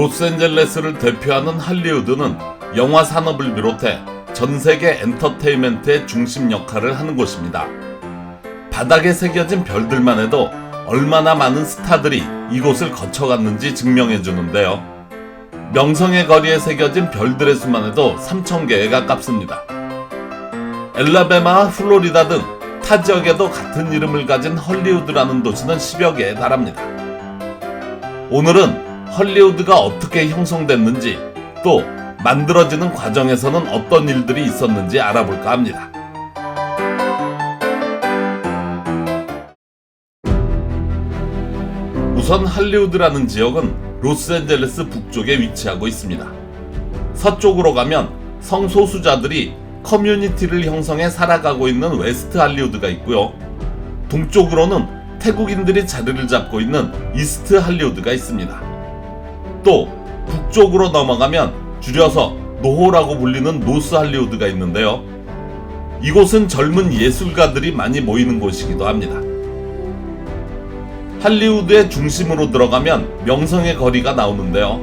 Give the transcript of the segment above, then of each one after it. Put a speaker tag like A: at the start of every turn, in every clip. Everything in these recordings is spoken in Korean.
A: 로스앤젤레스를 대표하는 할리우드는 영화 산업을 비롯해 전 세계 엔터테인먼트의 중심 역할을 하는 곳입니다. 바닥에 새겨진 별들만 해도 얼마나 많은 스타들이 이곳을 거쳐갔는지 증명해 주는데요. 명성의 거리에 새겨진 별들의 수만 해도 3,000개에 가깝습니다. 엘라베마와 플로리다 등 타 지역에도 같은 이름을 가진 헐리우드라는 도시는 10여 개에 달합니다. 오늘은 헐리우드가 어떻게 형성됐는지 또 만들어지는 과정에서는 어떤 일들이 있었는지 알아볼까 합니다. 우선 할리우드라는 지역은 로스앤젤레스 북쪽에 위치하고 있습니다. 서쪽으로 가면 성소수자들이 커뮤니티를 형성해 살아가고 있는 웨스트 할리우드가 있고요. 동쪽으로는 태국인들이 자리를 잡고 있는 이스트 할리우드가 있습니다. 또 북쪽으로 넘어가면 줄여서 노호라고 불리는 노스 할리우드가 있는데요. 이곳은 젊은 예술가들이 많이 모이는 곳이기도 합니다. 할리우드의 중심으로 들어가면 명성의 거리가 나오는데요.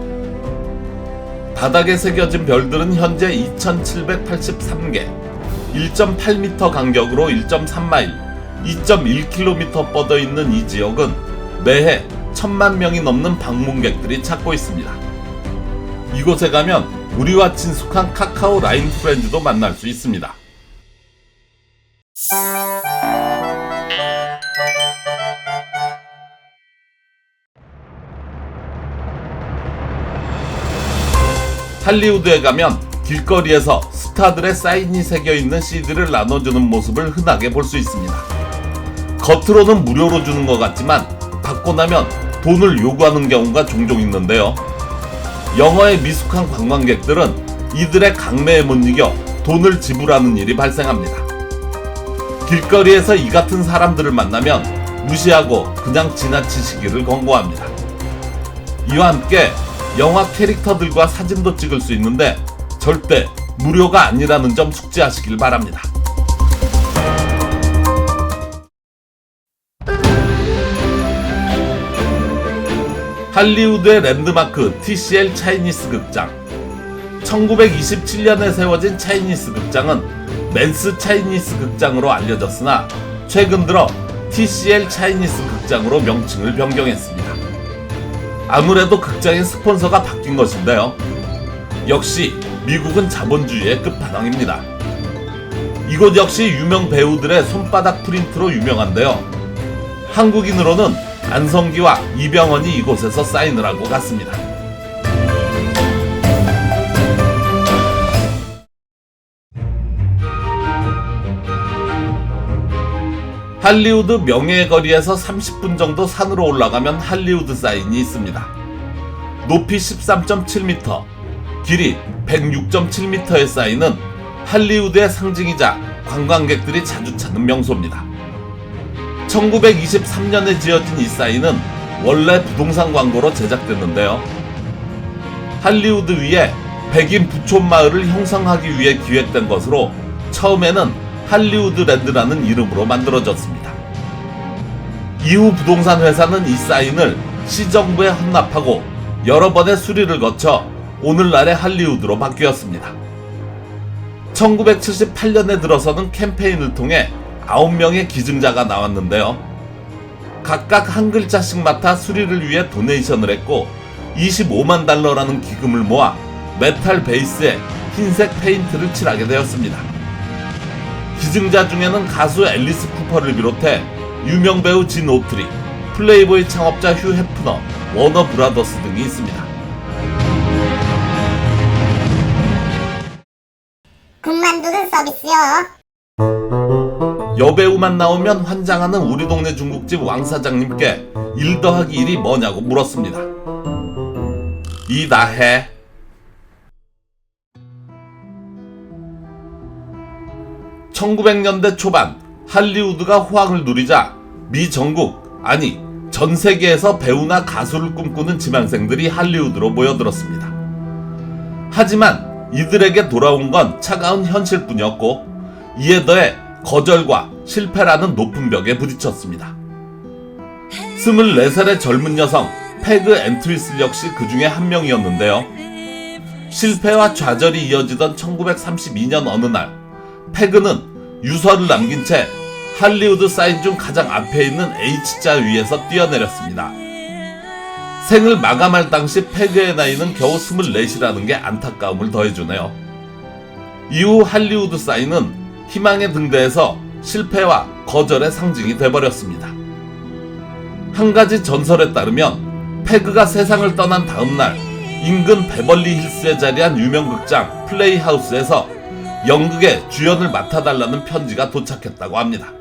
A: 바닥에 새겨진 별들은 현재 2,783개, 1.8m 간격으로 1.3마일, 2.1km 뻗어 있는 이 지역은 매해 천만 명이 넘는 방문객들이 찾고 있습니다. 이곳에 가면 우리와 친숙한 카카오 라인 프렌즈도 만날 수 있습니다. 할리우드에 가면 길거리에서 스타들의 사인이 새겨 있는 CD를 나눠주는 모습을 흔하게 볼 수 있습니다. 겉으로는 무료로 주는 것 같지만 받고 나면 돈을 요구하는 경우가 종종 있는데요. 영어에 미숙한 관광객들은 이들의 강매에 못 이겨 돈을 지불하는 일이 발생합니다. 길거리에서 이 같은 사람들을 만나면 무시하고 그냥 지나치시기를 권고합니다. 이와 함께 영화 캐릭터들과 사진도 찍을 수 있는데 절대 무료가 아니라는 점 숙지하시길 바랍니다. 할리우드의 랜드마크 TCL 차이니스 극장 1927년에 세워진 차이니스 극장은 맨스 차이니스 극장으로 알려졌으나 최근 들어 TCL 차이니스 극장으로 명칭을 변경했습니다. 아무래도 극장의 스폰서가 바뀐 것인데요. 역시 미국은 자본주의의 끝판왕입니다. 이곳 역시 유명 배우들의 손바닥 프린트로 유명한데요. 한국인으로는 안성기와 이병헌이 이곳에서 사인을 하고 갔습니다. 할리우드 명예의 거리에서 30분 정도 산으로 올라가면 할리우드 사인이 있습니다. 높이 13.7m, 길이 106.7m의 사인은 할리우드의 상징이자 관광객들이 자주 찾는 명소입니다. 1923년에 지어진 이 사인은 원래 부동산 광고로 제작됐는데요. 할리우드 위에 백인 부촌 마을을 형성하기 위해 기획된 것으로 처음에는 할리우드 랜드라는 이름으로 만들어졌습니다. 이후 부동산 회사는 이 사인을 시정부에 헌납하고 여러 번의 수리를 거쳐 오늘날의 할리우드로 바뀌었습니다. 1978년에 들어서는 캠페인을 통해 9명의 기증자가 나왔는데요. 각각 한 글자씩 맡아 수리를 위해 도네이션을 했고 25만 달러라는 기금을 모아 메탈 베이스에 흰색 페인트를 칠하게 되었습니다. 기증자 중에는 가수 앨리스 쿠퍼를 비롯해 유명 배우 진 오트리, 플레이보이 창업자 휴 헤프너, 워너 브라더스 등이 있습니다.
B: 군만두는 서비스요.
A: 여배우만 나오면 환장하는 우리 동네 중국집 왕 사장님께 일 더하기 일이 뭐냐고 물었습니다. 이 나해. (1900년대) 초반 할리우드가 호황을 누리자 미 전국 아니 전 세계에서 배우나 가수를 꿈꾸는 지망생들이 할리우드로 모여들었습니다. 하지만 이들에게 돌아온 건 차가운 현실뿐이었고 이에 더해 거절과 실패라는 높은 벽에 부딪혔습니다. 24살의 젊은 여성 페그 앤트위슬 역시 그 중에 한 명이었는데요. 실패와 좌절이 이어지던 1932년 어느 날, 페그는 유서를 남긴 채 할리우드 사인 중 가장 앞에 있는 H자 위에서 뛰어내렸습니다. 생을 마감할 당시 페그의 나이는 겨우 24이라는 게 안타까움을 더해주네요. 이후 할리우드 사인은 희망의 등대에서 실패와 거절의 상징이 돼버렸습니다. 한 가지 전설에 따르면 페그가 세상을 떠난 다음 날 인근 베벌리 힐스에 자리한 유명 극장 플레이하우스에서 연극의 주연을 맡아달라는 편지가 도착했다고 합니다.